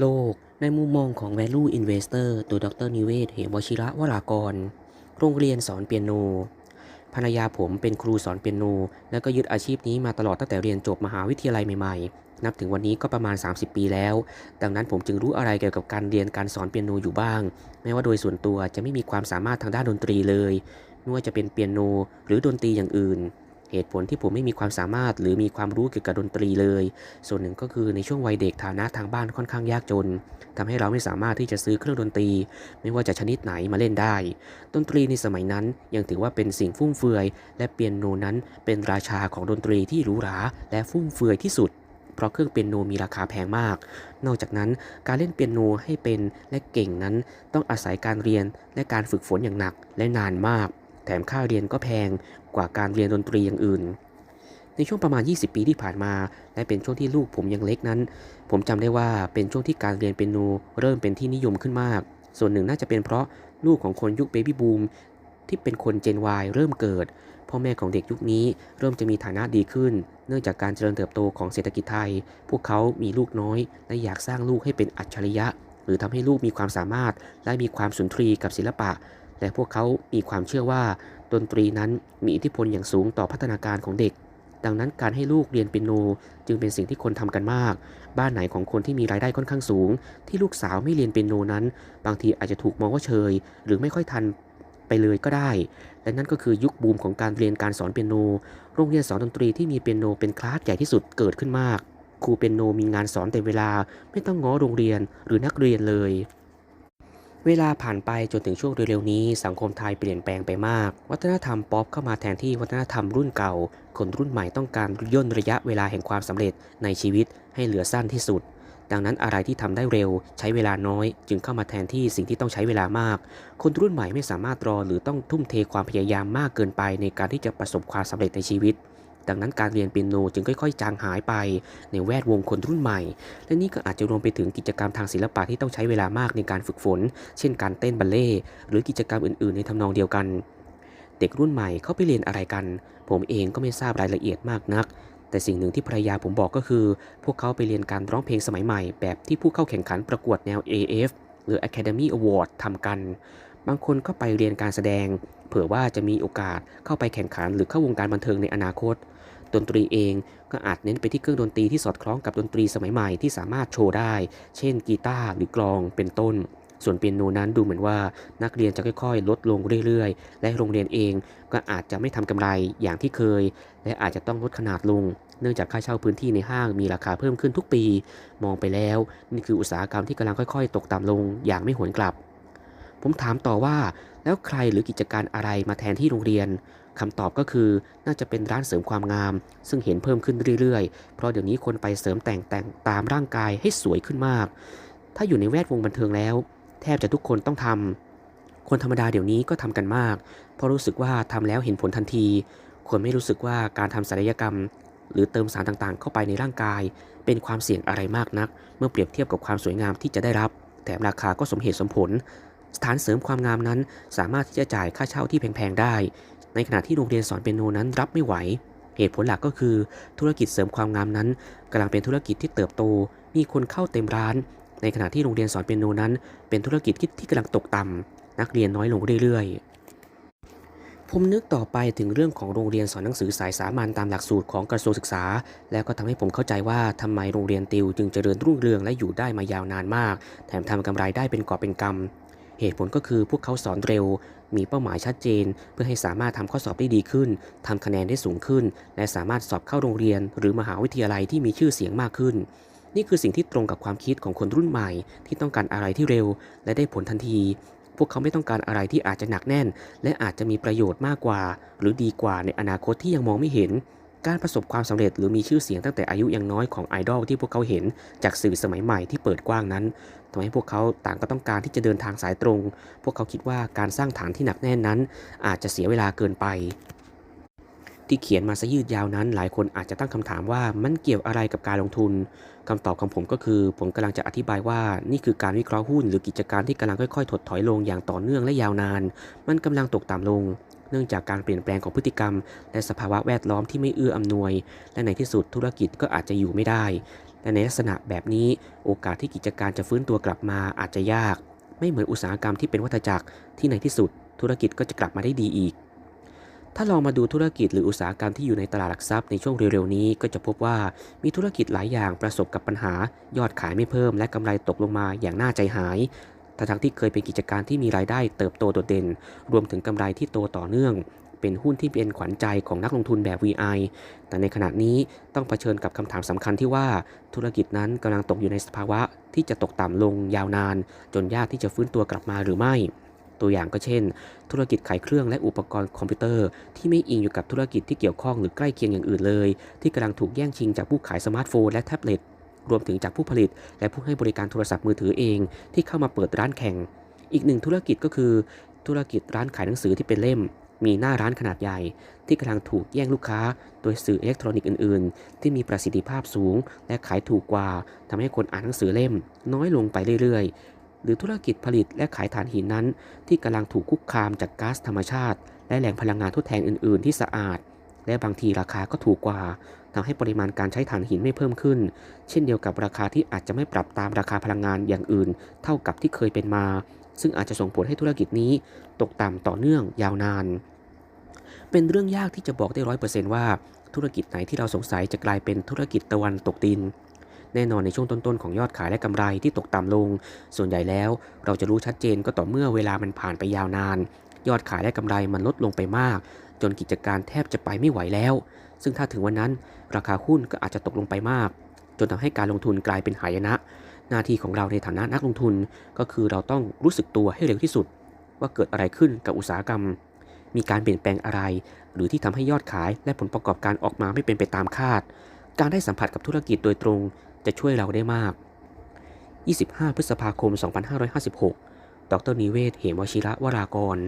โลก ในมุมมองของ Value Investor โดยดรนิเวศ เหมวชิระวรากร โรงเรียนสอนเปียโน ภรรยาผมเป็นครูสอนเปียโน แล้วก็ยึดอาชีพนี้มาตลอดตั้งแต่เรียนจบมหาวิทยาลัยใหม่ๆ นับถึงวันนี้ก็ประมาณ 30 ปีแล้ว ดังนั้นผมจึงรู้อะไรเกี่ยวกับการเรียนการสอนเปียโนอยู่บ้าง แม้ว่าโดยส่วนตัวจะไม่มีความสามารถทางด้านดนตรีเลย ไม่ว่าจะเป็นเปียโนหรือดนตรีอย่างอื่น เหตุผลที่ผมไม่มีความสามารถหรือมีความรู้เกี่ยวกับดนตรีเลย ส่วนหนึ่งก็คือในช่วงวัยเด็กฐานะทางบ้านค่อนข้างยากจนทำให้เราไม่สามารถที่จะซื้อเครื่องดนตรี ไม่ว่าจะชนิดไหนมาเล่นได้ ดนตรีในสมัยนั้นยังถือว่าเป็นสิ่งฟุ่มเฟือย และเปียโนนั้นเป็นราชาของดนตรีที่หรูหราและฟุ่มเฟือยที่สุดเพราะเครื่องเปียโนมีราคาแพงมาก นอกจากนั้นการเล่นเปียโนให้เป็นและเก่งนั้นต้องอาศัยการเรียนและการฝึกฝนอย่างหนักและนานมาก แถมค่าเรียนก็แพงกว่าการเรียนดนตรีอย่างอื่น ในช่วงประมาณ 20 ปีที่ผ่านมา และเป็นช่วงที่ลูกผมยังเล็กนั้น ผมจำได้ว่าเป็นช่วงที่การเรียนเปียโนเริ่มเป็นที่นิยมขึ้นมาก ส่วนหนึ่งน่าจะเป็นเพราะลูกของคนยุคเบบี้บูมที่เป็นคนเจน Y เริ่มเกิด พ่อแม่ของเด็กยุคนี้เริ่มจะมีฐานะดีขึ้น เนื่องจากการเจริญเติบโตของเศรษฐกิจไทย พวกเขามีลูกน้อย และอยากสร้างลูกให้เป็นอัจฉริยะ หรือทำให้ลูกมีความสามารถและมีความสุนทรีกับศิลปะ และพวกเขามีความเชื่อว่าดนตรีนั้นมีอิทธิพลอย่างสูงต่อพัฒนาการของเด็ก ดังนั้นการให้ลูกเรียนเปียโนจึงเป็นสิ่งที่คนทำกันมาก บ้านไหนของคนที่มีรายได้ค่อนข้างสูง ที่ลูกสาวไม่เรียนเปียโนนั้น บางทีอาจจะถูกมองว่าเชย หรือไม่ค่อยทันไปเลยก็ได้ และนั่นก็คือยุคบูมของการเรียนการสอนเปียโน โรงเรียนสอนดนตรีที่มีเปียโนเป็นคลาสใหญ่ที่สุดเกิดขึ้นมาก ครูเปียโนมีงานสอนแต่เวลา ไม่ต้องง้อโรงเรียนหรือนักเรียนเลย เวลาผ่านไปจนถึงช่วงเร็วๆนี้ สังคมไทยเปลี่ยนแปลงไปมาก วัฒนธรรมป๊อปเข้ามาแทนที่วัฒนธรรมรุ่นเก่า คนรุ่นใหม่ต้องการย่นระยะเวลาแห่งความสำเร็จในชีวิตให้เหลือสั้นที่สุด ดังนั้นอะไรที่ทำได้เร็ว ใช้เวลาน้อย จึงเข้ามาแทนที่สิ่งที่ต้องใช้เวลามาก คนรุ่นใหม่ไม่สามารถรอหรือต้องทุ่มเทความพยายามมากเกินไปในการที่จะประสบความสำเร็จในชีวิต ดังนั้นการเรียนเปียโนจึงค่อยๆ จางหายไปในแวดวงคนรุ่นใหม่ และนี่ก็อาจจะรวมไปถึงกิจกรรมทางศิลปะที่ต้องใช้เวลามากในการฝึกฝน เช่นการเต้นบัลเล่หรือกิจกรรมอื่นๆ ในทำนองเดียวกัน เด็กรุ่นใหม่เขาไปเรียนอะไรกัน ผมเองก็ไม่ทราบรายละเอียดมากนัก แต่สิ่งหนึ่งที่ภรรยาผมบอกก็คือ พวกเขาไปเรียนการร้องเพลงสมัยใหม่ แบบที่ผู้เข้าแข่งขันประกวดแนว AF หรือ Academy Award ทำกัน บางคนก็ไปเรียนการแสดง เผื่อว่าจะมีโอกาสเข้าไปแข่งขันหรือเข้าวงการบันเทิงในอนาคต ดนตรีเองก็อาจเน้นไปที่เครื่องดนตรีที่สอดคล้องกับดนตรีสมัยใหม่ที่สามารถโชว์ได้ เช่น กีตาร์หรือกลองเป็นต้น ส่วนเปียโนนั้นดูเหมือนว่านักเรียนจะค่อยๆ ลดลงเรื่อยๆ และโรงเรียนเองก็อาจจะไม่ทำกำไรอย่างที่เคย และอาจจะต้องลดขนาดลง เนื่องจากค่าเช่าพื้นที่ในห้างมีราคาเพิ่มขึ้นทุกปี มองไปแล้ว นี่คืออุตสาหกรรมที่กำลังค่อย ๆ ตกต่ำลงอย่างไม่หวนกลับ ผมถามต่อว่าแล้วใครหรือกิจการอะไรมาแทนที่โรงเรียนคำตอบก็คือน่าจะเป็นร้านเสริมความงาม ซึ่งเห็นเพิ่มขึ้นเรื่อยๆ เพราะเดี๋ยวนี้คนไปเสริมแต่งแต่งตามร่างกายให้สวยขึ้นมาก ถ้าอยู่ในแวดวงบันเทิงแล้ว แทบจะทุกคนต้องทำคนธรรมดาเดี๋ยวนี้ก็ทำกันมาก เพราะรู้สึกว่าทำแล้วเห็นผลทันทีคนไม่รู้สึกว่าการทำศัลยกรรม หรือเติมสารต่างๆ เข้าไปในร่างกาย เป็นความเสี่ยงอะไรมากนัก เมื่อเปรียบเทียบกับความสวยงามที่จะได้รับ แถมราคาก็สมเหตุสมผล สถานเสริมความงามนั้น สามารถที่จะจ่ายค่าเช่าที่แพงๆได้ ในขณะที่โรงเรียนสอนเปียโนนั้นรับไม่ไหว เหตุผลหลักก็คือ ธุรกิจเสริมความงามนั้นกำลังเป็นธุรกิจที่เติบโต มีคนเข้าเต็มร้าน ในขณะที่โรงเรียนสอนเปียโนนั้น เป็นธุรกิจที่กำลังตกต่ำนักเรียนน้อยลงเรื่อยๆผมนึกต่อไปถึงเรื่องของโรงเรียนสอนหนังสือสายสามัญตามหลักสูตรของกระทรวงศึกษา แล้วก็ทำให้ผมเข้าใจว่าทำไมโรงเรียนติวจึงเจริญรุ่งเรืองและอยู่ได้มายาวนานมาก แถมทำกำไรได้เป็นกอบเป็นกำ เหตุผลก็คือพวกเขาสอนเร็ว มีเป้าหมายชัดเจน เพื่อให้สามารถทำข้อสอบได้ดีขึ้นทำคะแนนได้สูงขึ้น และสามารถสอบเข้าโรงเรียน หรือมหาวิทยาลัยที่มีชื่อเสียงมากขึ้น นี่คือสิ่งที่ตรงกับความคิดของคนรุ่นใหม่ ที่ต้องการอะไรที่เร็ว และได้ผลทันที พวกเขาไม่ต้องการอะไรที่อาจจะหนักแน่น และอาจจะมีประโยชน์มากกว่า หรือดีกว่าในอนาคตที่ยังมองไม่เห็น การประสบความสำเร็จหรือมีชื่อเสียงตั้งแต่อายุยังน้อยของไอดอลที่พวกเขาเห็นจากสื่อสมัยใหม่ที่เปิดกว้างนั้นทำให้พวกเขาต่างก็ต้องการที่จะเดินทางสายตรง พวกเขาคิดว่าการสร้างฐานที่หนักแน่นนั้น อาจจะเสียเวลาเกินไป ที่เขียนมาซะยืดยาวนั้น หลายคนอาจจะตั้งคำถามว่ามันเกี่ยวอะไรกับการลงทุนคำตอบของผมก็คือ ผมกำลังจะอธิบายว่า นี่คือการวิเคราะห์หุ้น หรือกิจการที่กำลังค่อยๆ ถดถอยลงอย่างต่อเนื่องและยาวนาน มันกำลังตกต่ำลง เนื่องจากการเปลี่ยนแปลงของพฤติกรรม และสภาวะแวดล้อมที่ไม่เอื้ออำนวย และในที่สุดธุรกิจก็อาจจะอยู่ไม่ได้แต่ในลักษณะแบบนี้โอกาสที่กิจการจะฟื้นตัวกลับมาอาจจะยาก ไม่เหมือนอุตสาหกรรมที่เป็นวัฏจักรที่ในที่สุด ธุรกิจก็จะกลับมาได้ดีอีก ถ้าลองมาดูธุรกิจหรืออุตสาหกรรมที่อยู่ในตลาดหลักทรัพย์ในช่วงเร็วๆนี้ก็จะพบว่ามีธุรกิจหลายอย่างประสบกับปัญหายอดขายไม่เพิ่ม และกำไรตกลงมาอย่างน่าใจหาย ทั้งที่เคยเป็นกิจการที่มีรายได้เติบโตโดดเด่น รวมถึงกำไรที่โตต่อเนื่อง เป็นหุ้นที่เป็นขวัญใจของนักลงทุนแบบ VI แต่ในขณะนี้ต้องเผชิญกับคำถามสำคัญที่ว่าธุรกิจนั้นกำลังตกอยู่ในสภาวะที่จะตกต่ำลงยาวนาน จนยากที่จะฟื้นตัวกลับมาหรือไม่ตัวอย่างก็เช่น ธุรกิจขายเครื่องและอุปกรณ์คอมพิวเตอร์ ที่ไม่อิงอยู่กับธุรกิจที่เกี่ยวข้องหรือใกล้เคียงอย่างอื่นเลย ที่กำลังถูกแย่งชิงจากผู้ขายสมาร์ทโฟนและแท็บเล็ต รวมถึงจากผู้ผลิต และผู้ให้บริการโทรศัพท์มือถือเอง ที่เข้ามาเปิดร้านแข่ง อีกหนึ่งธุรกิจก็คือ ธุรกิจร้านขายหนังสือที่เป็นเล่ม มีหน้าร้านขนาดใหญ่ ที่กำลังถูกแย่งลูกค้า โดยสื่ออิเล็กทรอนิกส์อื่นๆ ที่มีประสิทธิภาพสูง และขายถูกกว่าทำให้คนอ่านหนังสือเล่ม น้อยลงไปเรื่อยๆ หรือธุรกิจผลิตและขายถ่านหินนั้น ที่กำลังถูกคุกคามจากก๊าซธรรมชาติ และแหล่งพลังงานทดแทนอื่น ๆ ที่สะอาดและบางทีราคาก็ถูกกว่า ทำให้ปริมาณการใช้ถ่านหินไม่เพิ่มขึ้น เช่นเดียวกับราคาที่อาจจะไม่ปรับตามราคาพลังงานอย่างอื่น เท่ากับที่เคยเป็นมา ซึ่งอาจจะส่งผลให้ธุรกิจนี้ ตกต่ำต่อเนื่องยาวนาน เป็นเรื่องยากที่จะบอกได้ร้อยเปอร์เซนต์ว่าธุรกิจไหนที่เราสงสัยจะกลายเป็นธุรกิจตะวันตกดินแน่นอนในช่วงต้นๆของยอดขายและกำไรที่ตกต่ำลง ส่วนใหญ่แล้วเราจะรู้ชัดเจนก็ต่อเมื่อเวลามันผ่านไปยาวนาน ยอดขายและกำไรมันลดลงไปมาก จนกิจการแทบจะไปไม่ไหวแล้ว ซึ่งถ้าถึงวันนั้นราคาหุ้นก็อาจจะตกลงไปมาก จนทำให้การลงทุนกลายเป็นหายนะ หน้าที่ของเราในฐานะนักลงทุน ก็คือเราต้องรู้สึกตัวให้เร็วที่สุด ว่าเกิดอะไรขึ้นกับอุตสาหกรรม มีการเปลี่ยนแปลงอะไร หรือที่ทำให้ยอดขายและผลประกอบการออกมาไม่เป็นไปตามคาด การได้สัมผัสกับธุรกิจโดยตรงจะช่วยเราได้มาก 25 พฤษภาคม 2556 ดรนิเวศ เหมวชิระวรากร